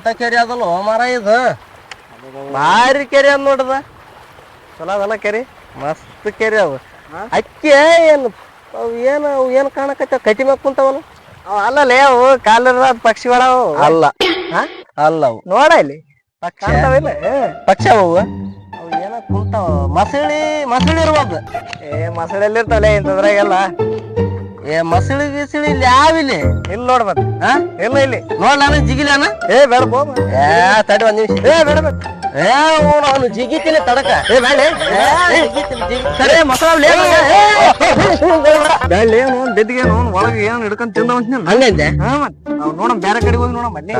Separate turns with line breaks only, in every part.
ಎಂತ ಕೆರೆ ಅದಲ್ಲ ಮರ ಇದು? ಭಾರಿ ಕೆರೆ ಅದ ನೋಡದ ಚಲೋ ಅದಲ್ಲ ಕೆರೆ? ಮಸ್ತ್ ಕೆರೆ ಅವ ಅಕ್ಕಿ ಏನು ಅವು ಏನು ಅವು ಏನು ಕಾಣಕತ್ತ? ಕಟಿ ಮ್ಯಾಗ ಕುಂತಾವಲ್ಲ?
ಅಲ್ಲಲೇ ಅವು ಕಾಲದ ಪಕ್ಷಿಗಳ
ಅಲ್ಲ. ಅಲ್ಲ ಅವು.
ನೋಡ ಇಲ್ಲಿ.
ಪಕ್ಷ
ಕಾಣ್ತಾವಿಲ್ಲ
ಪಕ್ಷ ಅವು ಅವು. ಏನ ಕುಂತಾವ? ಮಸಳಿ ಮಸಳಿ ಇರ್ಬೋದು.
ಏ ಮಸಳೆಲ್ಲಿ ಇರ್ತಾವಲೆ ಇಂಥದ್ರಾಗೆಲ್ಲ.
ಏ ಮಸಳಿ ಗಿಸಳಿ ಇಲ್ಲಿ ಯಾವಿಲ್ಲಿ
ಇಲ್ಲಿ ನೋಡ್ ಮತ್ತೆ
ಹಾ
ಇಲ್ಲ ಇಲ್ಲಿ
ನೋಡ್ಲಾನ ಜಿಗಿಲಾನ
ಏ ಬೇಡ ಬೋ
ಏ ತಡಿ ಒಂದ್ ನಿಮಿಷ
ಏ ಬೇಡ ಬೇಡ
ಏ ಅವನು ಜಿಗಿತೀನಿ ತಡಕ
ಏ ಬೇಡ
ಸರಿ ಮಸಾಲೆ
ಬೇಡ ಏನು ಬೆದ್ದಿಗೆ ಅವನು ಒಳಗೆ ಏನು ಹಿಡ್ಕೊಂಡ್ ತಿಂದ ಅಂತ
ಹಂಗಂದೆ
ಹಾ ಮತ್ ಅವ್ ನೋಡಮ್ ಬೇರೆ ಕಡೆ ಹೋಗಿ ನೋಡಮ್ ಅಲ್ಲಿ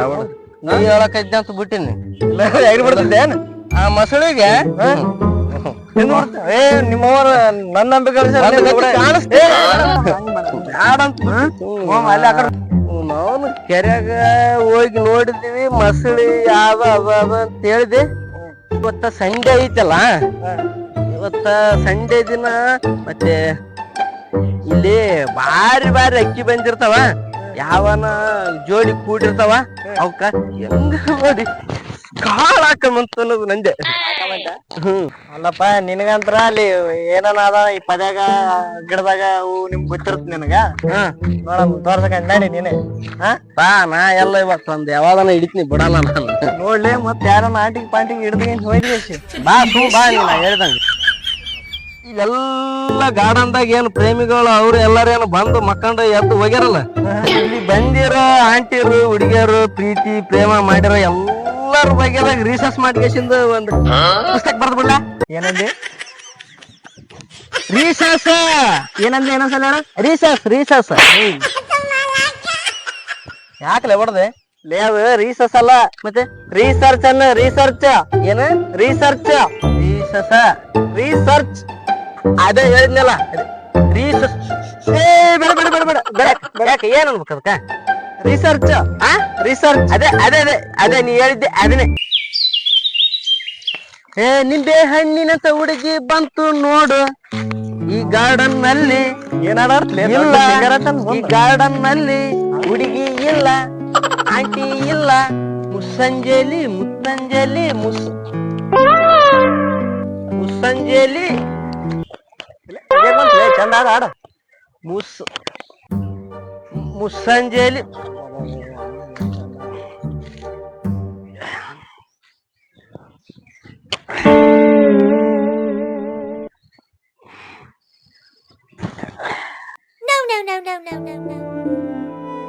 ನೀ ಹೇಳಕೈದ್ದೆ ಅಂತ ಬಿಟ್ಟಿನಿ
ಇಲ್ಲ ಏನು
ಆ ಮಸಳಿಗೆ
ಏ ನಿಮ್ಮವ್ರ ನನ್ನ ನಂಬಿಕೆ
ಕೆರೆಯಾಗ ಹೋಗಿ ನೋಡಿದ್ವಿ ಮಸಳಿ ಯಾವ ಅಂತ ಹೇಳಿದೆ. ಇವತ್ತ ಸಂಡೆ ಐತಲ್ಲ? ಇವತ್ತ ಸಂಡೆ ದಿನ ಮತ್ತೆ ಇಲ್ಲಿ ಬಾರಿ ಬಾರಿ ಅಕ್ಕಿ ಬಂದಿರ್ತಾವ. ಯಾವನ ಜೋಡಿ ಕೂಡಿರ್ತಾವ. ಅವಕ್ಕ ಹೆಂಗ ನೋಡಿ? ಕಾಳಾಕಮಂತ ಅನ್ನೋದು ನಂದೆ ಹ್ಮ್.
ಅಲ್ಲಪ್ಪ ನಿನಗಂತ್ರ ಅಲ್ಲಿ ಏನನ ಅದ ಈ ಪದ್ಯಾಗ ಗಿಡದಾಗ ಅವು ನಿಮ್ಗ್ ಗೊತ್ತಿರುತ್ತೆ ನಿನಗ?
ಹ್ಮ್
ನೋಡಮ್ ತೋರ್ಸಕ ನಡಿ ನೀನೆ. ಹಾ?
ಬಾ ನಾ ಎಲ್ಲ ಇವತ್ತು ಒಂದ್ ಯಾವಾಗನ ಹಿಡಿತೀನಿ ಬಿಡಲ್ಲ ನಾನು.
ನೋಡ್ಲಿ ಮತ್ ಯಾರನ್ನ ಆಂಟಿಗೆ ಪಾಂಟಿಗೆ ಹಿಡ್ದು ಹೋಯ್ದಿ
ಬಾ ತೂ ಬಾ ನೀ ನಾ ಹೇಳ್ದಂಗೆ. ಗಾರ್ಡನ್ ದಾಗ ಏನು ಪ್ರೇಮಿಗಳು ಅವ್ರು ಎಲ್ಲರೇನು ಬಂದು ಮಕ್ಕಂಡ ಎದ್ದು ಹೋಗ್ಯಾರಲ್ಲ? ಇಲ್ಲಿ ಬಂದಿರೋ ಆಂಟಿರು ಹುಡುಗಿಯರು ಪ್ರೀತಿ ಪ್ರೇಮ ಮಾಡಿರೋ ಎಲ್ಲರ ಬಗ್ಗೆದಾಗ ರಿಸರ್ಚ್ ಮಾಡ್ಕೇಸಿಂದ ಒಂದು ಪುಸ್ತಕ ಬರ್ದು ಬಿಡ್ಲ
ಏನಂದಿ?
ರಿಸರ್ಚ್
ಏನಂದಿ ಏನೊಂದ್ಸಲ
ರಿಸರ್ಚ್ ರಿಸರ್ಚ್ ಯಾಕಲೆ ಹೊಡೆದೆ?
ಲೇ ರೀಸರ್ಚ್ ಅಲ್ಲ.
ಮತ್ತೆ
ರಿಸರ್ಚ್ ಅನ್ನ ರಿಸರ್ಚ್
ಏನ?
ರಿಸರ್ಚ್
ರೀಸರ್ಚ್
ರಿಸರ್ಚ್
ಅದೇ ಹೇಳಿದ್ನಲ್ಲ. ರೀಸರ್ಚ್
ಏ, ಬೇಡ ಬೇಡ ಬೇಡ ಬೇಡ. ಬೇಡ ಬೇಡ.
ಏನ್ ಅನ್ಬೇಕು ಅದಕ್ಕ?
ರಿಸರ್ಚ್
ಆ?
ರಿಸರ್ಚ್
ಅದೇ ಅದೇ ಅದೇ ಅದೇ ನೀ ಹೇಳಿದ್ದೆ ಅದನ್ನೇ. ಏ ನಿಂಬೆ ಹಣ್ಣಿನ ಹುಡುಗಿ ಬಂತು ನೋಡು. ಈ
ಗಾರ್ಡನ್ನಲ್ಲಿ
ಇಲ್ಲ. ಈ ಗಾರ್ಡನ್ನಲ್ಲಿ ಹುಡುಗಿ ಇಲ್ಲ ಆಂಟಿ ಇಲ್ಲ ಮುಸ್ಸಂಜೆಲಿ ಮುತ್ತಂಜಲಿ ಮುಸ್ ಮುಸ್ಸಂಜೆಲಿ.
ಚಂದ ಆಡ.
ಮುಸ್ ಮುಸ್ಸಂಜೆಲಿ
No, no, no, no, no, no, no.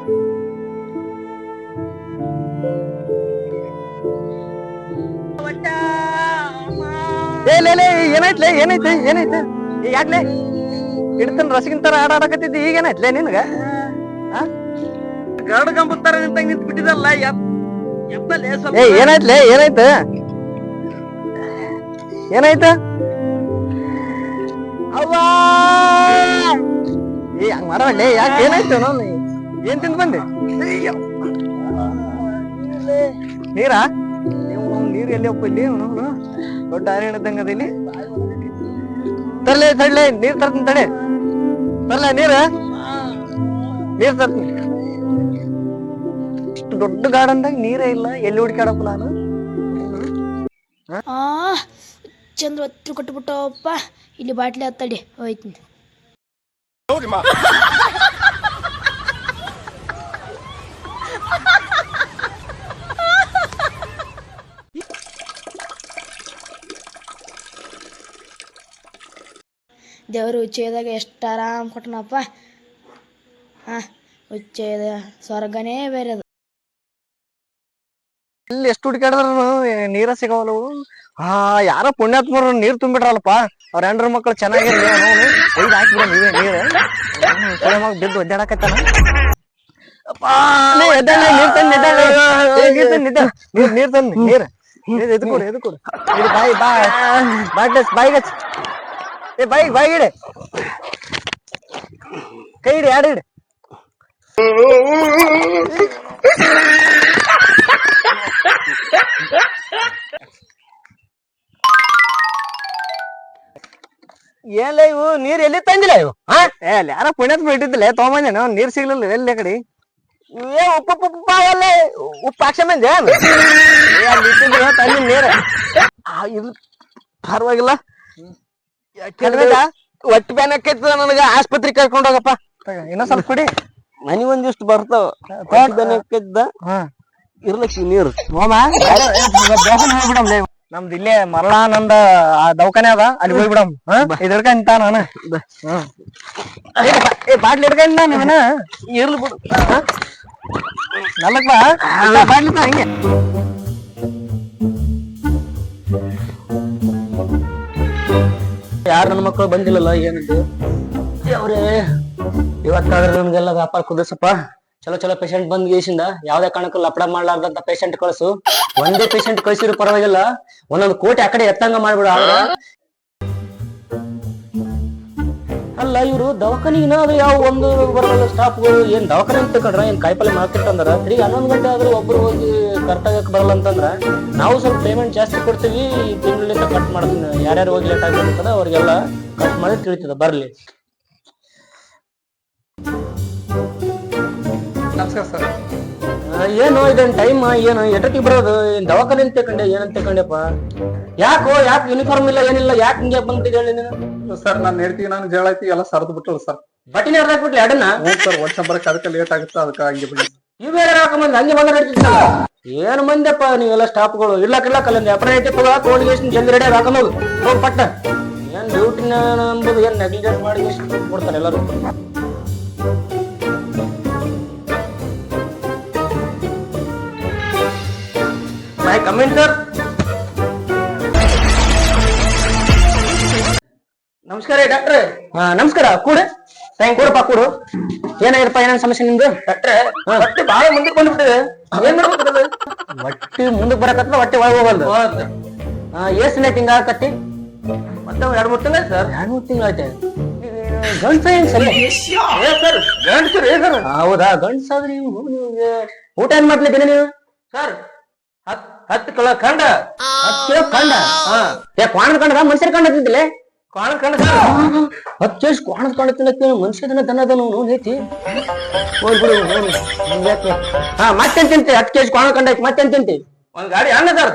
ಏ ಲೇ ಲೇ ಏನಾಯ್ತ್ಲೆ ಏನೈತೆ ಏನೈತೆ ಯಾಕ್ಲೆ ಇಡ್ತಾನ ರಸಗಿನ ತರ ಆಡ ಆಡಕತ್ತಿದ್ದಿ ಈಗ ನಿನಗ?
ಗರಡ ಕಂಬತ್ತರ ನಿಂತ ನಿಂತು ಬಿಟ್ಟಿದಲ್ಲ
ಏ ಏನಾಯ್ತ್ಲೆ ಏನಾಯ್ತ? ಏನಾಯ್ತ? ಅವ್ವಾ! ಏ ಹಂಗ ಮಾಡಬಲ್ಲೆ ಯಾಕೆ ಏನಾಯ್ತು ನಾನು ಏನ್ ತಿಂದ್ ಬಂದೆ. ನೀರಾ? ನೀವು ನೀರು ಎಲ್ಲಿ ಒಪ್ಪಲ್ಲಿ. ದೊಡ್ಡ ಅರಣ್ಯ ಇದ್ದಂಗ ಅದ ಇಲ್ಲಿ ತರ್ಲೆ ತಡ್ಲೆ ನೀರ್ ತರ್ತೀನಿ ತಡೆ. ತರ್ಲೆ ನೀರ? ನೀರ್ ತರ್ತೀನಿ ಇಷ್ಟು ದೊಡ್ಡ ಗಾರ್ಡನ್ದಾಗ ನೀರೇ ಇಲ್ಲ ಎಲ್ಲಿ ಹುಡುಕಾಡಪ್ಪ ನಾನು
ಆ ಚಂದ್ರ ಹತ್ರ ಕೊಟ್ಬಿಟ್ಟವಪ್ಪ ಇಲ್ಲಿ ಬಾಟ್ಲಿ ಹತ್ತಡಿ ಹೋಯ್ತೀನಿ ದೇವರು ಉಚ್ಚೇದಾಗ ಎಷ್ಟು ಆರಾಮ್ ಕೊಟ್ಟನಪ್ಪ ಹಾಂ ಉಚ್ಚೇದ ಸ್ವರ್ಗನೇ ಬೇರೆ ಅದು
ಇಲ್ಲಿ ಎಷ್ಟು ಹುಡುಕಾಡಿದ್ರು ನೀರ ಸಿಗವಲ್ಲ? ಹಾ ಯಾರ ಪುಣ್ಯಾತ್ಮರು ನೀರ್ ತುಂಬಿಟ್ರಲ್ಲಪ್ಪ. ಅವ್ರ ಹೆಂಡ್ರ ಮಕ್ಕಳು ಚೆನ್ನಾಗಿರ್ಲಿ ಅವನು ಒಯ್ದು ಹಾಕ್ಬಿಡ ನೀವೇ ನೀರು. ಮಗ ಬಿದ್ದು ಒದ್ದಾಡಕತ್ತಾನ. ನೀರ್ ತಂದು ನೀರ್ ತಂದು. ನೀರ್ ನೀರ್ ತಂದು ನೀರ್. ನೀರ್ ಕೊಡು ಕೊಡು. ಇದು ಬಾಯಿ ಬಾಯ್. ಬಾಟ್ಲಿ ಬಾಯಿಗೆ ಹಚ್ಚು. ಏ ಬಾಯಿ ಬಾಯಿಗೆ ಇಡೆ. ಕೈ ಇಡಿ ಎರಡು ಇಡಿ.
ಏನ್ ಇವು? ನೀರ್ ಎಲ್ಲಿ ತಂದಿಲ್ಲ ಇವು? ಹಾ
ಅಲ್ಲಿ ಯಾರ ಪುಣ್ಯದ ಬಿಟ್ಟಿದ್ದಿಲ್ಲ. ತಗೊಂಬಂದೇನ ನೀರ್ ಸಿಗ್ಲಿಲ್ಲ ಎಲ್ಲಿ ಕಡೆ?
ಏ ಉಪ್ಪು ಉಪ್ಪು ಅಲ್ಲ ಉಪ್ಪು ಹಾಕ್ಸ ಬಂದೆ
ತಂದಿ ನೀರ.
ಇದು ಪರವಾಗಿಲ್ಲ. ಒಟ್ಟು ಬೇನಕ್ಕೈತದ ನನಗ? ಆಸ್ಪತ್ರೆ
ಕರ್ಕೊಂಡೋಗಪ್ಪ ಇನ್ನೊಂದ್ ಸ್ವಲ್ಪ ಕೊಡಿ.
ಮನಿ ಒಂದಿಷ್ಟು ಬರ್ತಾವ
ದನಕ್ಕಿದ್ದ
ಇರ್ಲಕ್ಕಿ ನೀರು.
ನಮ್ದು ಇಲ್ಲೇ ಮರಳಾನಂದ ಆ ದವಾಖಾನೆ ಅದ. ಅಲ್ಲಿ ಹೋಗ್ಬಿಡಮ್. ಇದ್ ಹಿಡ್ಕೊಂಡ್ ತಾ ನಾನು. ಏ, ಬಾಟ್ಲಿ ಇಡ್ಕಂಡ ನಾನು. ಇವನ
ಇರ್ಲಿ ಬಿಡು.
ನಲ್ಲಕ್ ಬಾ. ಬಾಟ್ಲಿ ಹಿಂಗೆ.
ಯಾರು ನನ್ನ ಮಕ್ಕಳು ಬಂದಿಲ್ಲಲ್ಲ ಏನಂತ ಅವ್ರೇ. ಇವತ್ತಾದ್ರೆ ನಮ್ಗೆಲ್ಲ ವ್ಯಾಪಾರ ಕುದಿಸಪ್ಪ ಚಲೋ ಚಲೋ ಪೇಷಂಟ್ ಬಂದ್ ಗೇಸಿಂದ ಯಾವ್ದೇ ಕಾರಣಕ್ಕೂ ಲಪಡ ಮಾಡ್ಲಾರ್ದಂತ ಪೇಷಂಟ್ ಕಳ್ಸು. ಒಂದೇ ಪೇಷಂಟ್ ಕಳ್ಸಿದ್ರು ಪರವಾಗಿಲ್ಲ, ಒಂದೊಂದು ಕೋಟಿ ಆ ಕಡೆ ಎತ್ತಂಗ ಮಾಡ್ಬಿಡು ಆದ್ರ. ಅಲ್ಲ, ಇವ್ರು ದವಾಖಾನಿ ಏನಾದ್ರು ಯಾವ ಒಂದು ಬರಲ್ಲ ಸ್ಟಾಫ್ಗಳು ಏನ್ ದವಾಖಾನೆ ಅಂತ ಕಂಡ್ರ ಏನ್ ಕಾಯಿಪಲ್ಲೆ ಮಾರ್ಕೆಟ್ ಅಂದ್ರ, ತಿರುಗಿ ಹನ್ನೊಂದು ಗಂಟೆ ಆದ್ರೂ ಒಬ್ರು ಹೋಗಿ ಕರ್ತಾಗಕ್ ಬರಲ್ಲ ಅಂತಂದ್ರ, ನಾವು ಸ್ವಲ್ಪ ಪೇಮೆಂಟ್ ಜಾಸ್ತಿ ಕೊಡ್ತೀವಿ ತಿಂಗಳಿಂದ ಕಟ್ ಮಾಡ್ತೀನಿ, ಯಾರ್ಯಾರು ಹೋಗಿ ಲೇಟ್ ಆಗ್ತದ ಅವ್ರಿಗೆಲ್ಲ ಕಟ್ ಮಾಡಿ ತಿಳಿತದ, ಬರ್ಲಿ.
ನಮಸ್ಕಾರ ಸರ್.
ಏನು ಇದನ್ ಟೈಮ್ ಏನು ಎಟಕ್ಕೆ ಬರೋದು ಏನ್ ದವಾಖಾನೆ ಅಂತ ಕಂಡೆ ಏನಂತ ಕಂಡೆಪ್ಪ ಯಾಕೋ ಯಾಕೆ ಯೂನಿಫಾರ್ಮ್ ಇಲ್ಲ ಏನಿಲ್ಲ ಯಾಕೆ ಹಿಂಗೆ ಬಂದ್ಬಿಟ್ಟಿದೆ ಹೇಳಿ ನೀನು?
ಸರ್ ನಾನು ಹೇಳ್ತೀವಿ ನಾನು ಜಳ ಐತಿ ಎಲ್ಲ ಸರ್ದು ಬಿಟ್ಟಳು ಸರ್.
ಬಟ್ಟಿನ ಹರ್ದಾಕ್ಬಿಟ್ಲಿ ಅಡನ್ನ
ಹ್ಞೂ ಸರ್ ವರ್ಷ ಬರಕ್ಕೆ ಅದಕ್ಕೆ ಲೇಟ್ ಆಗುತ್ತೆ ಅದಕ್ಕೆ ಹಂಗೆ ಬಿಡಿ.
ಇವ್ ಬೇರೆ ಹಾಕೊಂಬಂದ್ ಹಂಗೆ ಬಂದ ನಡೀತಿದ್ದಲ್ಲ ಏನ್ ಮಂದ್ಯಪ್ಪ ನೀವೆಲ್ಲ ಸ್ಟಾಫ್ಗಳು ಇರ್ಲಾಕ್ ಇರ್ಲಾಕ್ ಅಲ್ಲಿಂದ ಅಪ್ರ ಐತೆ ತಗೋ ತಗೊಂಡು ಎಷ್ಟು ಜಲ್ದಿ ರೆಡಿ ಹಾಕೊಂಡ್ ಹೋಗು. ಹೋಗ್ ಪಟ್ಟ. ಏನ್ ಡ್ಯೂಟಿನ ಅಂಬುದು ಏನ್ ನೆಗ್ಲಿಜೆಂಟ್ ಮಾಡಿ ಕೊಡ್ತಾರೆ ಎಲ್ಲರೂ? ಕಮಿಂಗ್ ಸರ್ ನಮಸ್ಕಾರ ಡಾಕ್ಟ್ರೆ. ಹಾ ನಮಸ್ಕಾರ. ಕೂಡು? ಟೈಮ್ ಕೊಡಪ್ಪ ಕೂಡು. ಏನಾಗಿರಪ್ಪ ಏನೇನ್ ಸಮಸ್ಯೆ ನಿಮ್ದು? ಡಾಕ್ಟ್ರೆ ಹೊಟ್ಟೆ ಬಹಳ ಮುಂದಕ್ಕೆ ಬಂದ್ಬಿಟ್ಟಿದೆ. ಏನ್ ಮಾಡ್ಬೇಕು ಹೊಟ್ಟೆ ಮುಂದಕ್ಕೆ ಬರಕತ್ತ ಹೊಟ್ಟೆ ಒಳಗೆ ಹೋಗಲ್ದು. ಎಷ್ಟು ತಿಂಗಳ ದಿನ ಹಿಂಗ ಆಕತ್ತಿ? ಮತ್ತೆ ಎರಡು ಮೂರು ತಿಂಗಳ ಸರ್. ಎರಡು ಮೂರು ತಿಂಗಳ ಆಯ್ತು. ಗಂಡ್ಸ ಏನ್ ಸರಿ? ಸರ್ ಗಂಡ್ಸರು ಸರ್. ಹೌದಾ? ಗಂಡ್ಸಾದ್ರೆ ನೀವು ಊಟ ಏನ್ ಮಾಡ್ಲಿದ್ದೀನಿ ನೀವು? ಸರ್ ಹತ್ ಹತ್ತು ಕಿಲೋ ಖಂಡ ಹತ್ತು ಕಿಲೋ ಖಂಡ ಹಾ ಏ ಕ್ವಾಣದ ಕಂಡದ ಮನುಷ್ಯರ ಕಂಡ ತಿಂತಿಲೆ ಕ್ವಾಣದ ಕಂಡ ಹತ್ತು ಕೇಸ್ ಕ್ವಾಣದ ಕಂಡ ತಿನ್ನಕ್ಕೆ ಮನುಷ್ಯದನ್ನ ದನದ ನಾವು ಐತಿ ಹೋಗ್ ಬಿಡು ಹೋಗ್ ಬಿಡು. ಹಂಗ್ ಯಾಕೆ? ಹಾ ಮತ್ತೇನ್ ತಿಂತಿ? ಹತ್ತು ಕೆಜಿ ಕ್ವಾಣದ ಕಂಡ ಐತಿ ಮತ್ತೇನ್ ತಿಂತಿ? ಒಂದ್ ಗಾಡಿ ಅನ್ನ ಸರ್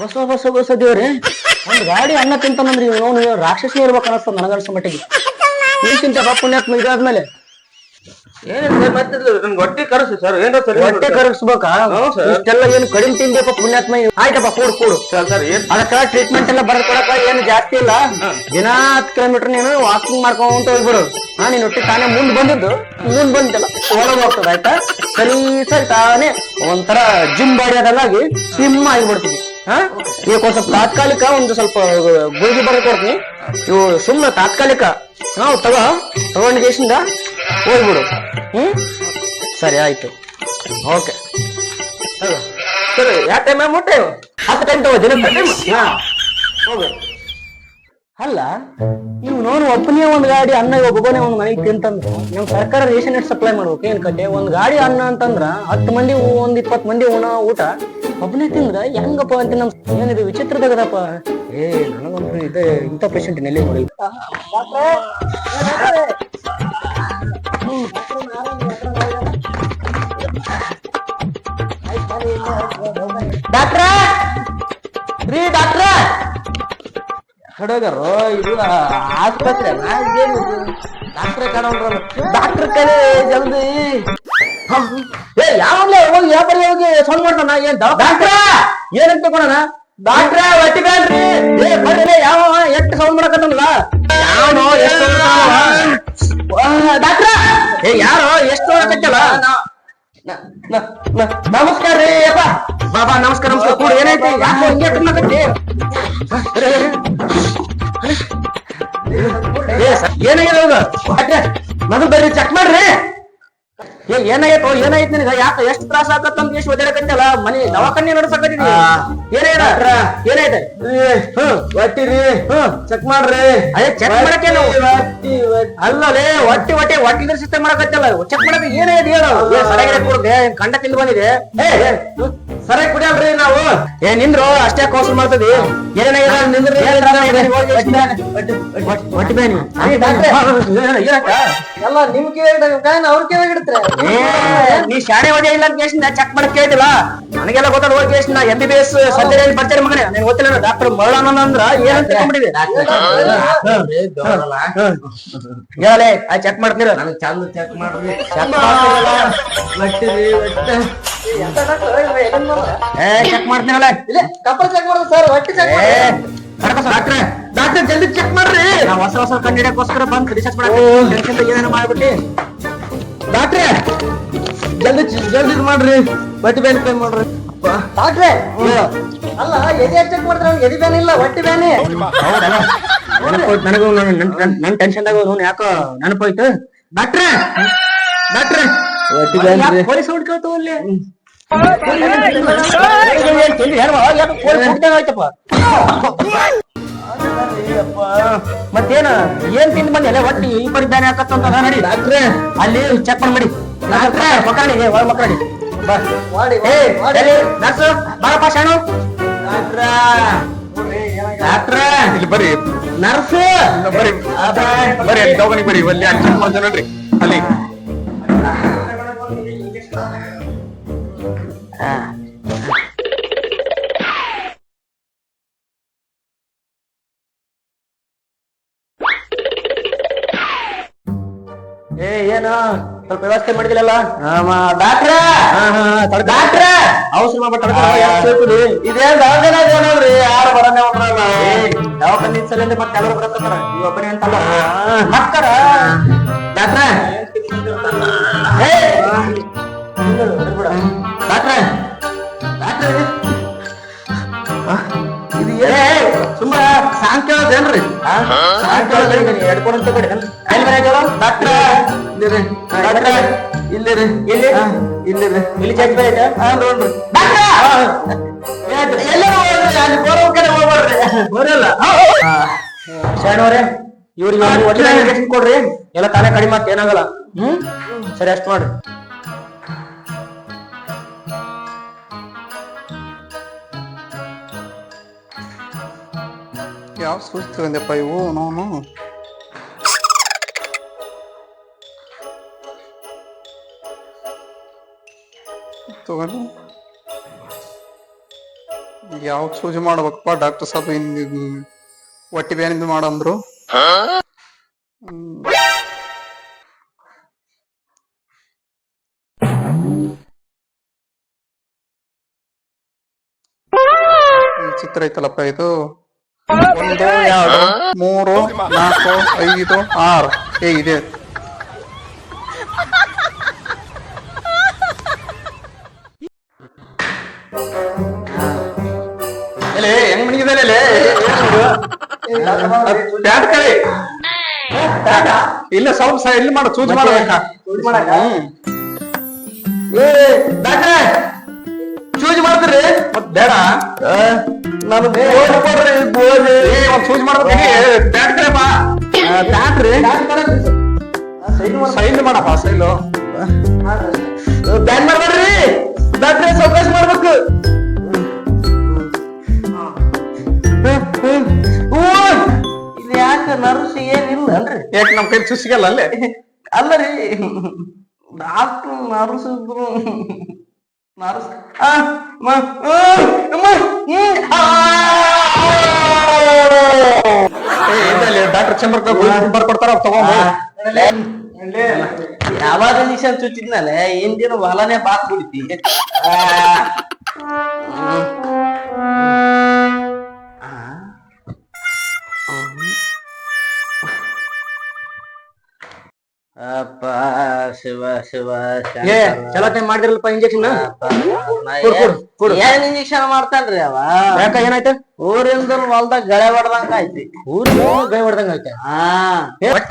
ಬಸವ ಬಸವ ಬಸ ದೇವ್ರಿ. ಒಂದ್ ಗಾಡಿ ಅನ್ನ ತಿಂತಾನಂದ್ರಿ ಇವನು ರಾಕ್ಷಸಿ ಇರ್ಬೇಕು ಅನಸ್ತದ ನನಗನ್ಸೋ ಮಟ್ಟಿಗೆ. ನೀನ್ ತಿಂತಪ್ಪ ಪುಣ್ಯಾತ್ಮ ಇದಾದ್ಮೇಲೆ?
ಏನಿಲ್ಲ ಮತ್ತೆ ನನ್ಗೆ ಹೊಟ್ಟೆ ಕರಸು ಸರ್. ಏನೋ ಸರ್
ಹೊಟ್ಟೆ ಕರಗಿಸ್ಬೇಕಾ
sir.
ಇಷ್ಟೆಲ್ಲ ಏನು ಕಡಿಮೆ ತಿಂದಿಯಪ್ಪ ಪುಣ್ಯಾತ್ಮ? ಆಯ್ತಪ್ಪ ಕೂಡು ಕೂಡು.
ಸರ್ ಸರ್ ಏನ್?
ಅದಕ್ಕ ಟ್ರೀಟ್ಮೆಂಟ್ ಎಲ್ಲ ಬರ್ದ್ ಕೊಡಕ ಏನು ಜಾಸ್ತಿ ಇಲ್ಲ. ದಿನ ಹತ್ತು ಕಿಲೋಮೀಟರ್ ನೀನು ವಾಕಿಂಗ್ ಮಾಡ್ಕೊಂತ ಹೋಗ್ಬಿಡು. ಹಾ ನೀನ್ ಒಟ್ಟಿ ತಾನೇ ಮುಂದ್ ಬಂದಿದ್ದು. ಮುಂದ್ ಬಂದಿಲ್ಲ ಒಳಗ್ ಹೋಗ್ತದ ಆಯ್ತಾ? ಸರಿ ಸರಿ ತಾನೇ ಒಂಥರ ಜಿಮ್ ಬಾಡಿ ಆದಂಗಾಗಿ ಸ್ಲಿಮ್ ಆಗಿಬಿಡ್ತೀನಿ. ಹಾ? ಈಗ ಒಂದ್ ಸ್ವಲ್ಪ ತಾತ್ಕಾಲಿಕ ಒಂದು ಸ್ವಲ್ಪ ಗುಳಿಗೆ ಬರ ಕೊಡ್ತೀನಿ. ಇವು ಸುಮ್ಮನೆ ತಾತ್ಕಾಲಿಕ. ನಾವು ತಗೋ ತಗೊಂಡ್ ಹೋಗ್ಬಿಡು. ಹ್ಮ್? ಸರಿ, ಆಯ್ತು. ಓಕೆ.
ಸರಿ, ಯಾವ ಟೈಮ್ ಮುಟ್ಟೆ?
ಹತ್ತು ಟೈಮ್ ತಗೋ ದಿನ ಹೋಗು. ಅಲ್ಲ ನೀವು ನೋಡು, ಒಬ್ಬನೇ ಒಂದ್ ಗಾಡಿ ಅನ್ನ ಒಬ್ಬನೇ ಒಂದ್ ಮನೆಗೆ ತಿಂತಂದ್ರ. ನಮ್ ಸರ್ಕಾರ ರೇಷನ್ ಎಷ್ಟು ಸಪ್ಲೈ ಮಾಡ್ಬೇಕು. ಏನ್ ಕತೆ? ಒಂದ್ ಗಾಡಿ ಅನ್ನ ಅಂತಂದ್ರ ಹತ್ತು ಮಂದಿ, ಒಂದ್ ಇಪ್ಪತ್ ಮಂದಿ ಉಣ ಊಟ, ಒಬ್ಬನೇ ತಿಂದ್ರ ಹೆಂಗಪ್ಪ ಅಂತ ನಮ್ ಏನಿದೆ ವಿಚಿತ್ರದಾಗದಪ್ಪ ಏ, ನನಗೊಂದು ಇದೆ ಇಂಥ ಪೇಷಂಟ್ ನೆಲೆ ನೋಡಿಲ್ಲ ಡಾಕ್ಟ್ರ ರೀ ಡಾಕ್ಟ್ರ ಕಡಗರು ಇದು ಆಸ್ಪತ್ರೆ ಡಾಕ್ಟ್ರೆ ಕಡವ್ರಲ್ಲ ಡಾಕ್ಟರ್ ಕಡೆ ಜಲ್ದಿ ಹ, ಏ ಯಾವನ್ಲೇ ಹೋಗಿ ಯಾವ ಬರೀ ಹೋಗಿ ಸೌಂಡ್ ಮಾಡ್ತಾನ ಏನ್ ಡಾಕ್ಟ್ರ ಏನಂತ ತಗೊಳಣ ಡಾಕ್ಟ್ರ ಒಟ್ಟಿ ಬೇಡ್ರಿ ಏ ಬರ್ರಿ ಯಾವ ಎಷ್ಟು ಸೌಂಡ್ ಮಾಡಕತ್ತಲ್ಲ ಯಾವನೋ ಎಷ್ಟು ಡಾಕ್ಟ್ರ ಏ ಯಾರೋ ಎಷ್ಟು ಮಾಡಕತ್ತಲ್ಲ ನ- ನ- ನ- ನಮಸ್ಕಾರ ರೀ ಅಪ್ಪ ಬಾಬಾ ನಮಸ್ಕಾರ ನಮಸ್ಕಾರ. ಕೂಡ ಏನೈತಿ? ಯಾಕೆ ಹಿಂಗೆ ಏನಾಗಿದೆ ಮೊದಲು ಬರ್ರಿ ಚೆಕ್ ಮಾಡ್ರಿ. ಏ ಏನಾಗೈತೋ ಏನಾಯ್ತು ನಿನಗ? ಯಾಕ ಎಷ್ಟ್ ತ್ರಾಸ ಆಗತ್ತ ಅಂತ ಎಷ್ಟು ಒದ್ದಾಡಕಂತಲ್ಲ ಮನಿ ದವಾಖಾನೆ ನಡ್ಸಕತ್ತೀನಿ. ಏನಾಯ್ತ ಏನಾಯ್ತ ಹ್ಮ್ ಒಟ್ಟಿರಿ. ಹ್ಮ್ ಚೆಕ್ ಮಾಡ್ರಿ. ಅದೇ ಚೆಕ್ ಮಾಡಕ್ಕೆ ಅಲ್ಲಲೇ ಹೊಟ್ಟಿ ಹೊಟ್ಟೆ ಹೊಟ್ಟಿ ಸಿಸ್ಟಮ್ ಮಾಡಕತ್ತಲ್ಲ ಚೆಕ್ ಮಾಡಕ್ಕೆ ಏನಾಯ್ತು ಹೇಳು? ಸರಿಯಾಗಿ ಕೊಡುತ್ತೆ ಕಂಡ ತಿಂದು ಬಂದಿದೆ? ಏ ಸರಿಯಾಗಿ ಕುಡಿಯಲ್ರಿ ನಾವು. ಏ ನಿಂದ್ರು ಅಷ್ಟೇ ಕೋರ್ಸ್ ಮಾಡ್ತದಿ. ಏನಾಗಿದೆ ನಿಂದ್ರಿ ಹೊಟ್ಟಿ ಬೇನಿ
ಎಲ್ಲ ನಿಮ್ ಕಿವಿಯಾಗ ಅವ್ರ ಕಿವಿಯಾಗ ಇಡ್ತಾರೆ
ನೀ ಶಾಣೆ ಹೊಡೆ ಇಲ್ಲ ಅಂತ ಕೇಳಿ ನಾ ಚೆಕ್ ಮಾಡಕ್ ಕೇಳಿದಿಲ್ಲ ನನಗೆಲ್ಲ ಗೊತ್ತಲ್ಲ ಹೋಗಿ ಕೇಳಿಸಿ ನಾ M B B S surgery ಬರ್ತಾರೆ ಮಗನೇ. ನನಗೆ ಗೊತ್ತಿಲ್ಲ ಡಾಕ್ಟರ್ ಮರಳಾನಂದ ಅಂದ್ರ ಏನಂತ ತಿಳ್ಕೊಂಡಿದೆ ಹೇಳಲೆ ಆ ಚೆಕ್ ಮಾಡ್ತೀರ?
ನನಗ್ ಚಂದ ಚೆಕ್ ಮಾಡ್ರಿ.
ಚೆಕ್
ಒಟ್ಟ.
ಏ ಚೆಕ್ ಮಾಡ್ತೀನಲ್ಲ.
ಕಪ್ಪಲ್ ಚೆಕ್ ಮಾಡೋದು ಸರ್ ಹೊಟ್ಟೆ ಚೆಕ್
ಡಾಕ್ಟ್ರೆ ಡಾಕ್ಟ್ರೆ ಜಲ್ದಿ ಚೆಕ್ ಮಾಡ್ರಿ. ಹೊಸ ಹೊಸ ಕಂಡು ಹಿಡಿಯೋಕ್ಕೋಸ್ಕರ ಬಂದ್ ರಿಸರ್ಚ್ ಮಾಡಕ್ಕೆ ಏನೇನೋ ಮಾಡ್ಬಿಟ್ಟು. ಡಾಕ್ಟ್ರೆ
ಜಲ್ದಿ ಜಲ್ದಿ ಮಾಡ್ರಿ ಬಟ್ಟಿ ಬ್ಯಾನ್ ಕೈ ಮಾಡ್ರಿ ಡಾಕ್ಟ್ರೆ ಅಲ್ಲ ಎದೆ ಚೆಕ್ ಮಾಡ್ತಾರೆ ಅವ್ನಿಗೆ ಎದೆ ಬ್ಯಾನ್ ಇಲ್ಲ ಹೊಟ್ಟೆ ಬ್ಯಾನಿ
ನನಗೂ ನನ್- ನನ್ ಟೆನ್ಷನ್ದಾಗ ಅವ್ನು ಯಾಕೋ ನೆನಪೋಯ್ತು ಡಾಕ್ಟ್ರೆ ಡಾಕ್ಟ್ರೆ
ಹೊಟ್ಟೆ ಬ್ಯಾನ್
ಪೊಲೀಸ್ ಹುಡ್ಕೋತು ಅಲ್ಲಿ ಮತ್ತೇನ? ಏನ್ ತಿಂದ್ ಬಂದಿಲ್ಲ ಒಟ್ಟಿ ಈ ಪರಿ ಬ್ಯಾನೆ ಹಾಕತ್ತಂತ ನಡಿ. ಡಾಕ್ಟ್ರೆ. ಅಲ್ಲಿ ಚೆಕ್ ಮಾಡಿ ಡಾಕ್ಟ್ರೆ. ಮಕ್ಕಳಿ ಒಳ ಎಲ್ಲಿ? ಬಾರಪ್ಪ ಶಾಣು. ಡಾಕ್ಟ್ರ. ಡಾಕ್ಟ್ರ.
ಇಲ್ಲಿ ಬರ್ರಿ.
ನರ್ಸು.
ಬರ್ರಿ. ಬರ್ರಿ ಅಲ್ಲಿ ದವಾಖಾನಿಗ್ ಬರ್ರಿ. ಅಲ್ಲಿ ಅಲ್ಲಿ ಚೆಕ್ ಮಾಡ್ತಾರೆ ನೋಡ್ರಿ. ಅಲ್ಲಿ.
ಏ ಏನು? ಸ್ವಲ್ಪ ವ್ಯವಸ್ಥೆ ಮಾಡಿದಿಲ್ಲಲ್ಲ ಡಾಕ್ಟ್ರ! ಡಾಕ್ಟ್ರ! ಅವಸರ ಮಾಡ್ಬಿಟ್ಟು
ಇದೇ ದವಾಖಾನೆ ನೋಡ್ರಿ ಯಾರು ಬರನೇ ಹೋಗ್ರಲ್ಲ
ದವಾಖಾನೆ ಸಲ ಮತ್ತೆ ಎಲ್ಲರೂ ಬರತ್ತಾರ ನೀವು ಒಬ್ಬನೇ ಅಂತಲ್ಲ ಮಕ್ಕಳ! ಡಾಕ್ಟ್ರ! ಡಾಕ್ಟ್ರ! ಡಾಕ್ಟ್ರ ಇದು? ಏ ಸುಮ್ಮ ಸಾಂಗ್ ಕೇಳೋದೇನ್ರಿ? ಸಾಂಗ್ ಕೇಳೋದ್ರಿ ಎಡ್ಕೊಂಡು ಅಂತ ಕೊಡಿ ಡಾಕ್ಟ್ರ. ಇಲ್ಲಿರಿ. ಡಾಕ್ಟ್ರ. ಇಲ್ಲಿರಿ. ಇಲ್ಲಿ ಇಲ್ಲಿರಿ. ಇಲ್ಲಿ ಚೆಕ್ ಬೇಡ ಹಾ ನೋಡ್ರಿ. ಡಾಕ್ಟ್ರ! ಎಲ್ಲ ಅಲ್ಲಿ ಬರೋ ಕಡೆ ಹೋಗ್ಬಾರ್ರಿ. ಬರಲ್ಲ ಶರಣವ್ರೆ ಇವ್ರಿಗೆ ಒಂದು ಒಳ್ಳೆ ಇಂಜೆಕ್ಷನ್ ಕೊಡ್ರಿ. ಎಲ್ಲ ತಾನೇ ಕಡಿಮೆ ಮತ್ತೆ ಏನಾಗಲ್ಲ. ಹ್ಮ್? ಸರಿ ಅಷ್ಟು ಮಾಡ್ರಿ.
ಯಾವ ಸೂಚಿ ತಗೊಂಡೆಪ್ಪ ಇವು? ನಾನು ತಗೊಂಡು ಯಾವ ಸೂಜಿ ಮಾಡ್ಬೇಕಪ್ಪ? ಡಾಕ್ಟರ್ ಸಾಬ್ ಹೊಟ್ಟಿ ಬ್ಯಾನಿಂದ ಮಾಡಂದ್ರು. ಈ ಚಿತ್ರ ಐತಲ್ಲಪ್ಪ ಇದು? ಒಂದು, ಎರಡು, ಮೂರು, ನಾಲ್ಕು, ಐದು, ಆರು. ಏ, ಇದೆ. ಇಲ್ಲ ಸ್ವಲ್ಪ ಸಹ ಇಲ್ಲಿ ಮಾಡು ಚೂಸ್ ಮಾಡಬೇಕ
ಚೂಜ್ ಮಾಡ್ತೀರಿ ಮತ್ ಬೇಡ ನಾನು
ಒಂದ್ ಚೂಸ್ ಪ್ಯಾಂಟ್
ರೀ
ಸೈಲ್
ಬ್ಯಾನ್ ಮಾಡ್ಬೇಡ್ರಿ ಸೌಕಾಶ ಮಾಡ್ಬೇಕು
ಇದು ಯಾಕೆ ನರ್ಸ್ ಏನಿಲ್ಲ ಅಲ್ರಿ?
ಯಾಕೆ ನಮ್ ಕೈ ಚುಸಿಗಲ್ಲ ಅಲ್ಲೇ?
ಅಲ್ಲ ರೀ ಡಾಕ್ಟ್ರು ನರ್ಸ್ ಇದ್ರು. ನರ್ಸ್.
ಡಾಕ್ಟರ್ ಚಂಬರ್ ಬರ್ಕೊಡ್ತಾರ ತಗೊಂಡು
ಯಾವಾಗ ನಿಶಾನ್ ಚುಚ್ಚಿದ್ನಲ್ಲ ಹಿಂದಿನ ಹೊಲನೇ ಬಾತ್ ಬಿಡ್ತಿ. ಅಪ್ಪ ಶಿವ ಶಿವ
ಏ ಚಲೋ ಟೈಮ್ ಮಾಡಿದ್ರಲ್ಪ ಇಂಜೆಕ್ಷನ್
ಏನ್ ಇಂಜೆಕ್ಷನ್ ಮಾಡ್ತಾನ್ರಿ ಅವ?
ಯಾಕ ಏನಾಯ್ತು?
ಊರಿಂದ ಹೊಲ್ದಾಗ ಗಳೆ ಹೊಡ್ದಂಗ ಐತಿ
ಊರಿಂದ ಗಳೆ ಹೊಡ್ದಂಗ ಐತೆ
ಹಾ.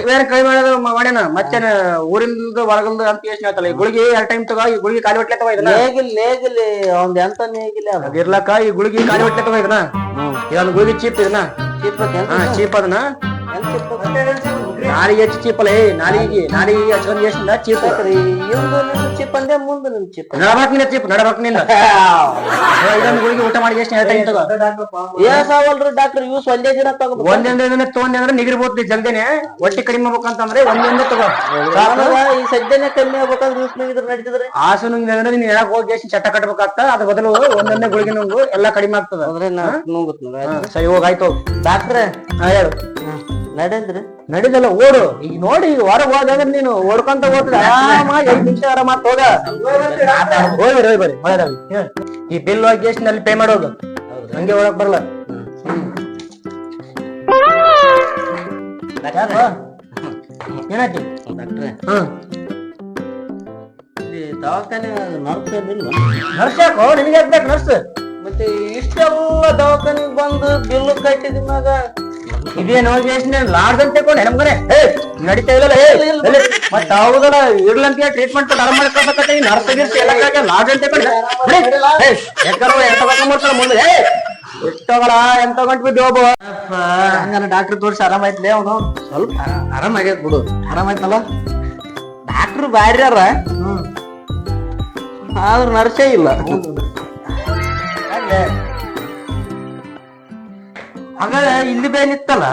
ಬೇರೆ ಕೈ ಮಾಡೋದು ಮಾಡ್ಯಾನ? ಮತ್ತೇನ ಊರಿಂದ ಹೊರಗಲ್ದ ಅಂತ ಯೋಚನೆ ಆಯ್ತಲ್ಲ ಈ ಗುಳಿಗೆ ಎರಡು ಟೈಮ್ ತಗೋ ಈ ಗುಳಿಗೆ ಕಾಲಿ ಹೊಟ್ಲೆ ತಗೋ ಇದನ್ನ?
ನೇಗಿಲ್ ನೇಗಿಲಿ ಒಂದ್ ಎಂತ ನೇಗಿಲಿ ಅದ
ಅದಿರ್ಲಕ್ಕ ಈ ಗುಳಿಗೆ ಕಾಲಿ ಹೊಟ್ಲೆ ತಗೋ ಇದನ್ನ? ಇದೊಂದು ಗುಳಿಗೆ ಚೀಪ್ ಇದನ್ನ? ಚೀಪ್ ಅದನ್ನ? ನಾಳೆಗೆ ಹೆಚ್ಚು ಚಿಪ್ಪಲೇ ಏ ನಾಳೆಗೆ ನಾಳೆಗೆ ಹಚ್ಕೊಂಡ್ ಎಷ್ಟು ಚೀಪ್
ನಿನ್ ಚಿಪ್ ಅಂದೆ ಮುಂದೆ ನಿಮ್ ಚಿಪ್
ನಡಬಾಕ್ ನಿನ್ನ ಚೀಪ್ ನಡಬಾಕ್ ನಿನ್ನ. ಗುಳಿಗೆ ಊಟ ಮಾಡಿ ಎಷ್ಟು ಹೇಳ್ತಾ ತಗೋ
ಏಸ್ ಅವಲ್ರಿ ಡಾಕ್ಟರ್ ಯೂಸ್ ಒಂದೇ ದಿನ ತಗೋ
ಒಂದೊಂದೇ ದಿನ ತಗೊಂಡೆ ಅಂದ್ರೆ ನಿಗಿರ್ಬೋದು ಜಲ್ದಿನೇ. ಹೊಟ್ಟೆ ಕಡಿಮೆ ಆಗ್ಬೇಕಂತಂದ್ರೆ ಒಂದೊಂದೇ ತಗೋ.
ಈ ಸದ್ಯನೇ ಕಮ್ಮಿ ಆಗ್ಬೇಕಂದ್ರೆ ಯೂಸ್ ಇದ್ರ ನಡೀತದ್ರೆ?
ಆಸು ನುಂಗಿದ್ರೆ ನೀನ್ ಹೇಳಕ್ ಹೋಗಿ ಎಷ್ಟು ಚಟ ಕಟ್ಬೇಕಾಗ್ತ? ಅದ್ರ ಬದಲು ಒಂದೊಂದೇ ಗುಳಿಗೆ ನುಂಗು ಎಲ್ಲಾ ಕಡಿಮೆ ಆಗ್ತದ.
ಅಂದ್ರೆ ನಾ ನುಂಗುತ್
ಹಾ, ಸರಿ ಹೋಗಾಯ್ತು
ಡಾಕ್ಟ್ರೆ.
ಹಾ ಹೇಳು.
ನಡೆದ್ರಿ?
ನಡೆದಲ್ಲ ಓಡು. ಈಗ ನೋಡಿ ಈಗ ಹೊರಗೆ ಹೋದಂದ್ರೆ ನೀನು ಓಡ್ಕೊಂತ ಹೋದ್ರೆ ಆರಾಮಾಗಿ ಐದ್ ನಿಮಿಷ ಆರಾಮಾಗಿ ಹೋಗ. ಹೋಗಿ ಹೋಗಿ ಬರ್ರಿ. ಮಳೆ ಹೇಳ್. ಈ ಬಿಲ್ ಹೋಗಿ ಎಷ್ಟು ನಲ್ಲಿ ಪೇ ಮಾಡೋದು? ಹಂಗೆ ಒಳಗ್ ಬರಲ್ಲ. ಏನಾಯ್ತು
ಡಾಕ್ಟ್ರೆ.
ಹ್ಮ್.
ದವಾಖಾನೆ ನರ್ಸ್ ಏನಿಲ್ಲ
ನರ್ಸ್ ಯಾಕೋ ನಿನಗೆ ಬೇಕು ನರ್ಸ್
ಮತ್ತೆ ಇಷ್ಟೆಲ್ಲ ದವಾಖಾನೆಗೆ ಬಂದು ಬಿಲ್ ಕಟ್ಟಿದ ಮ್ಯಾಗ
ಇದೇನು ಲಾಡ್ಜ್ ಅಂತ ತಗೊಂಡೆ ನಮ್ಗನೆ ಏ ನಡೀತಾ ಇಲ್ಲಲ್ಲ ಏ ಮತ್ತೆ ಹೌದಲ್ಲ ಇರ್ಲಂತ ಟ್ರೀಟ್ಮೆಂಟ್ ಆರಾಮ ಮಾಡ್ಕೊಬೇಕಂತ ಈ ನರ್ಸ್ ಗಿರ್ಸ್ ಎಲ್ಲ ಏ ಎಂತ ಮಾಡ್ತಾರ ಮುಂದೆ? ಏ ಎಷ್ಟೋಗಳ ಎಂತ ಗಂಟು ಬಿದ್ದು ಒಬ್ಬ ಹಂಗಾರ ಡಾಕ್ಟರ್ ತೋರಿಸಿ ಆರಾಮಾಯ್ತಲೇ ಅವನು.
ಸ್ವಲ್ಪ ಆರಾಮಾಗೈತ್ ಬಿಡು.
ಆರಾಮಾಯ್ತಲ್ಲ?
ಡಾಕ್ಟ್ರು ಬ್ಯಾರ್ಯಾರ ಆದ್ರ ನರ್ಸೇ ಇಲ್ಲ. ಹಾಗಾದ್ರೆ ಇಲ್ಲಿ ಬೇನಿತ್ತಲ್ಲ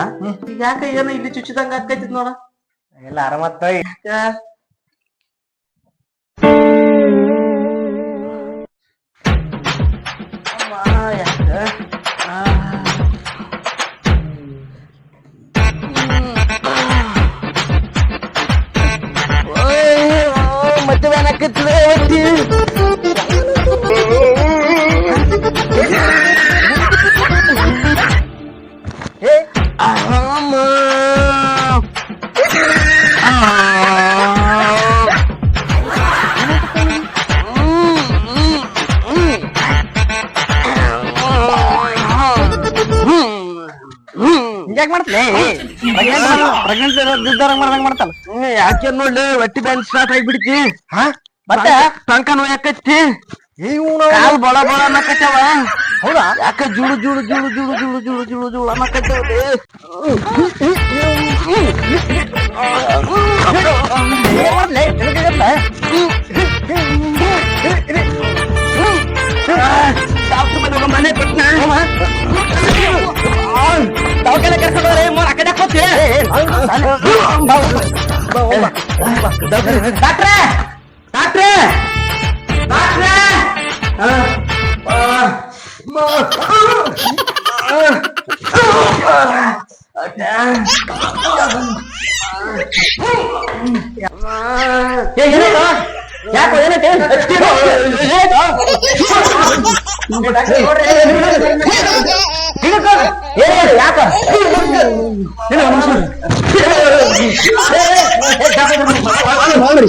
ಈಗ ಯಾಕೆ ಏನೋ ಇಲ್ಲಿ ಚುಚ್ಚಿದಂಗ ಆಕೈತಿ ನೋಡ.
ಎಲ್ಲ ಆರಾಮತ್ತ
ಮತ್ತೆ ಬೇನಾಕೈತಿದೆ
ಮಾಡ್ತಲೇ ಪ್ರೆಗ್ನೆಂಟ್ ಇದ್ದವ್ರಂಗ್ ಮಾಡ್ದಂಗ್ ಮಾಡ್ತಾನ
ಯಾಕೆ ನೋಡ್ಲಿ ಹೊಟ್ಟಿ ಬ್ಯಾನ್ ಸ್ಟಾರ್ಟ್ ಆಗಿಬಿಡ್ತಿ
ಮತ್ತೆ
ಟಂಕ ನೋಯಾಕೈತಿ ಕಾಲ್ ಬಳ ಬಳ ಅನ್ನಕತ್ತವ
ಹೌದಾ
ಯಾಕ ಜುಳು ಜುಳು ಜುಳು ಜುಳು ಜುಳು ಜುಳು ಜುಳು ಜುಳು
ಮಾಡ್ಲೇ?
ಡಾಕ್ಟರ್ ಮನೆ ಹೋಗ ಮನೆ
ಪ್ರಶ್ನ ಡಾಕ್ಟ್ರೆ ಡಾಕ್ಟ್ರೆ ಡಾಕ್ಟ್ರೆ ಏನಪ್ಪ ಯಾಕೋ ಏನಂತ ಯಾಕ ನೋಡ್ರಿ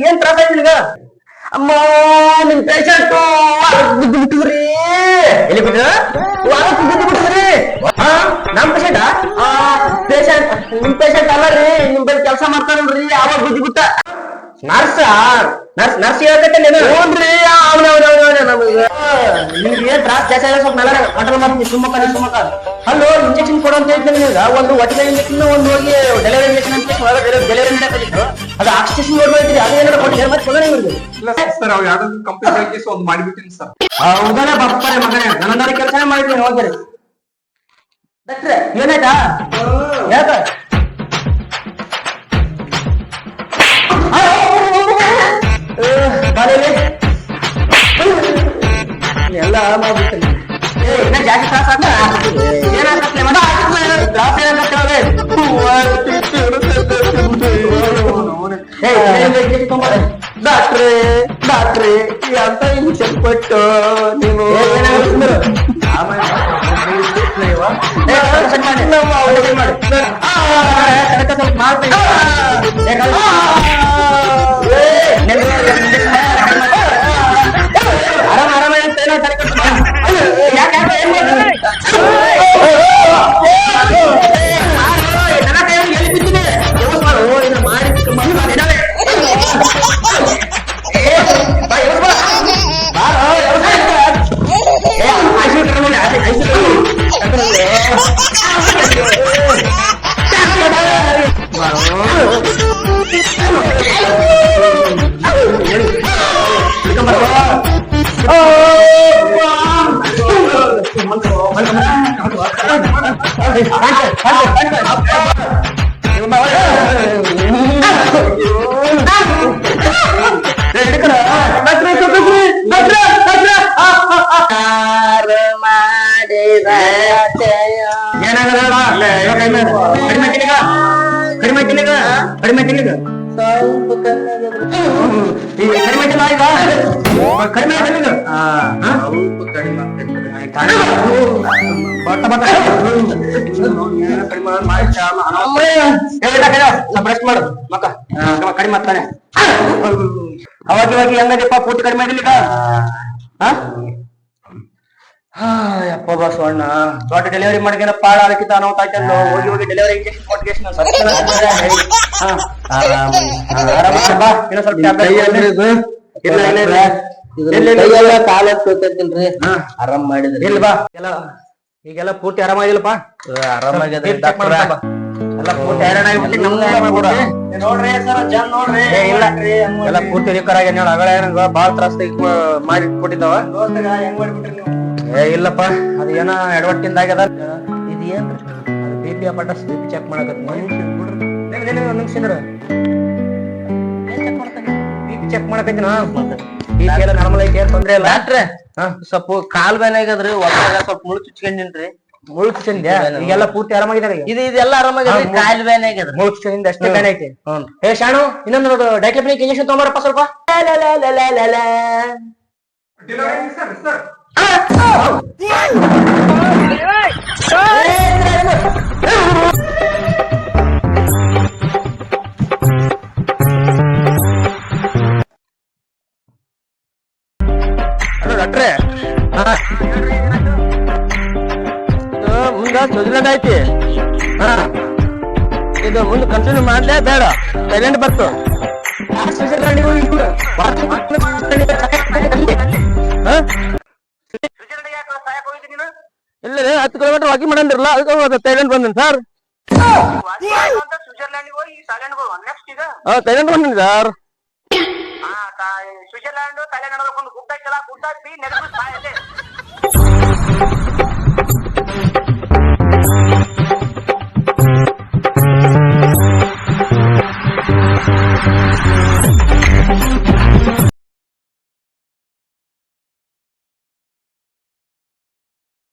ಏನ್ ತ್ರಾಸ ನಿನಗ ಅಮ್ಮ ನಿಮ್ ಪೇಷಂಟ್ ಬಿದ್ದು ಬಿಟ್ಟಿದ್ರಿ ಎಲ್ಲಿ ಬಿದ್ದು ವಾರಕ್ಕೆ ಬಿದ್ದು ಬಿಟ್ಟಿದ್ರಿ ನಮ್ ಪೇಷಂಟ್ ನಿಮ್ ಪೇಷಂಟ್ ಅಲ್ಲ ರೀ ನಿಮ್ ಬಳಿ ಕೆಲಸ ಮಾಡ್ತಾರಲ್ರಿ ಅವಾಗ ಬಿದ್ದು ಬಿಟ್ಟ ನರ್ಸ್ ನರ್ಸ್ ನರ್ಸ್ ಹೇಳ್ಕತ್ತೆ ನೀನು. ಹ್ಞೂನ್ರಿ ನಿಮ್ಗೆ ಏನ್ ತ್ರಾಸ ಜಾಸ್ತಿ ಆಗಿದೆ? ಸ್ವಲ್ಪ ನೆಲ ಕಂಟ್ರೋಲ್ ಮಾಡ್ತೀನಿ ಸುಮ್ಮಕ್ಕ ನೀ ಸುಮ್ಮಕ್ಕ ಅಲ್ಲೋ ಇಂಜೆಕ್ಷನ್ ಕೊಡು ಅಂತ ಹೇಳ್ತೀನಿ ನಿನಗ ಒಂದು ಒಟ್ಟಿಗೆ ಇಂಜೆಕ್ಷನ್ ಒಂದು ಹೋಗಿ ಡೆಲಿವರಿ ಇಂಜೆಕ್ಷನ್ ಅಂತ ಡೆಲಿವರಿ ನಡೆಯತ್ತಿತ್ತು ಅದು ಆಕ್ಸಿಜನ್ ನೋಡ್ಬೇಕಿದ್ರೆ ಅದು ಏನಾರ ಕೊಟ್ಟು ಮತ್ತೆ ಕೊಡೋಣ ಇವ್ರಿಗೆ
ಇಲ್ಲ ಸರ್ ಅವ್ ಯಾವ್ದೋ ಕಂಪ್ಲೀಟ್ ಆಗಿ ಒಂದು ಮಾಡಿಬಿಟ್ಟಿನಿ ಸರ್.
ಹೌದಲ್ಲ ಬಪ್ಪರೆ ಮಗನೇ. ನನ್ನ ಕೆಲಸ ಮಾಡಿದ್ದೀನಿ ಹೋಗಿರಿ. ಡಾಕ್ಟ್ರೆ ಏನಾಯ್ತಾ? ಯಾಕ? ಎಲ್ಲ ಮಾಡ್ಬಿಡ್ತೀನಿ ಜಾಸ್ತಿ ತ್ರಾಸ ಡಾಕ್ಟ್ರೆ ಡಾಕ್ಟ್ರೆ ಅಂತ ಇಂಜೆಕ್ಷನ್ ಕೊಟ್ಟು ನೀವು ಮಾಡ್ತೀನಿ ಕಡಿಮೆ ತಿನ್ನಗ ಕಡಿಮೆ ತಿನ್ನ ಈಗ ಕಡಿಮೆ ತಿನ್ನಗ
ಸ್ವಲ್ಪ ಕಡಿಮೆ
ಬ್ರಷ್ ಮಾಡು ಮಕ್ಕ ಕಡಿಮೆ ಆಗ್ತಾನೆ ಅವಾಗ ಇವಾಗ ಹೆಂಗದಪ್ಪ ಪೂರ್ತಿ ಕಡಿಮೆ ಆಗಿಲ್ಲ ಯಪ್ಪ ಬಸವಣ್ಣ ದೊಡ್ಡ ಡೆಲಿವರಿ ಮಾಡ್ಕೇನ ಪಾಡ ಅದಕ್ಕಿಂತ ಅನಾಹುತ ಆಯ್ತಲ್ಲ ಹೋಗಿ ಹೋಗಿ ಡೆಲಿವರಿ ಇಂಜೆಕ್ಷನ್ ಕೊಟ್ಟಿಗೆ ಸತ್ಯ
ಆರಾಮ್.
ಆರಾಮ ಬಾ ಇನ್ನೊಂದ್ ಸ್ವಲ್ಪ
ಇದು?
ಇಲ್ಲ, ಇಲ್ಲ,
ಕಾಲ. ಆರಾಮ್ ಮಾಡಿದ್ರಿ
ಇಲ್ಲ ಬಾ ಎಲ್ಲ ಈಗೆಲ್ಲ ಪೂರ್ತಿ ಆರಾಮಾಗಿಲ್ಲಪ್ಪ?
ಡಾಕ್ಟ್ರ.
ಎಲ್ಲ ಪೂರ್ತಿ ಹೈರಾಣ ಆಗ್ಬಿಟ್ಟು ನಮ್ಗೆ
ನೋಡ್ರಿ ಸರ್ ಜನ್ ನೋಡ್ರಿ.
ಏ ಇಲ್ಲ. ಎಲ್ಲ ಪೂರ್ತಿ ಅಗಳ ಏನಂಗ ಬಾಳ ತ್ರಾಸ ಮಾಡಿ ಕೊಟ್ಟಿದ್ದಾವ.
ಹೆಂಗ್ ಮಾಡ್ಬಿಟ್ರಿ ನೀವು?
ಏ ಇಲ್ಲಪ್ಪ. ಅದು ಏನೋ ಎಡವಟ್ಟಿಂದ ಆಗ್ಯದ
ಇದು ಏನ್ರಿ?
ಅದು ಬಿ ಪಿ ಅಪಟ ಬಿ ಪಿ ಚೆಕ್ ಮಾಡಕತ್ ನಿಮಿಷ ಚೆಕ್ ಮಾಡಕತ್ತಿ ನಾ ಬಿ ಪಿ ಎಲ್ಲ ನಾರ್ಮಲ್ ಐತಿ ಏನ್ ತೊಂದ್ರೆ ಇಲ್ಲ.
ಡಾಕ್ಟ್ರೆ ಸ್ವಲ್ಪ ಕಾಲ್ ಬೇನೆ ಆಗ್ಯದ್ರಿ ಒಳಗ ಸ್ವಲ್ಪ ಮುಳು ಚುಚ್ಕೊಂಡಿನ್ರಿ.
ಮುಳು ಚಂದ್ಯ ಈಗೆಲ್ಲ ಪೂರ್ತಿ ಆರಾಮಾಗಿದ್ದಾರೆ
ಇದು ಇದೆಲ್ಲ
ಮುಳು-
ಕಾಲ್ ಬೇನೆ ಆಗ್ಯದ್ರಿ
ಮುಳು ಚಂದ ಅಷ್ಟೇ ಬೇನೆ ಐತಿ ಹೇ ಶಾಣು ಇನ್ನೊಂದು ಡೈಕ್ಲಪ್ನಿಕ್ ಇಂಜೆಕ್ಷನ್ ತಗೊಂಬರಪ್ಪ ಸ್ವಲ್ಪ. ಲ, ಡಾಕ್ಟ್ರೆ? ಮುಂದ ಸುಜಲದ ಐತಿ. ಹಾ. ಇದು ಮುಂದೆ ಕಂಟಿನ್ಯೂ ಮಾಡ್ಲೇ ಬೇಡ. ಸೈಲೆಂಟ್ ಬರ್ತು? ಇಲ್ಲ ರೀ, ಹತ್ತು ಕಿಲೋಮೀಟರ್ ವಾಕಿಂಗ್ ಮಾಡಂದಿರಲ್ಲ ಅದಕ್ಕೆ ಸೈಲೆಂಟ್ ಬಂದಿನಿ ಸರ್ ಸೈಲೆಂಟ್ ಬಂದಿನಿ ಸರ್
ಸ್ವಿಟ್ಜರ್ಲ್ಯಾಂಡ್ ತಲೆ ನಡೆದಕ್ಕೊಂದು ಗುಡ್ಡ ಕೆಲ ಗುಡ್ಡ ಬಿ ನೆನಪು ಸಾಯದೆ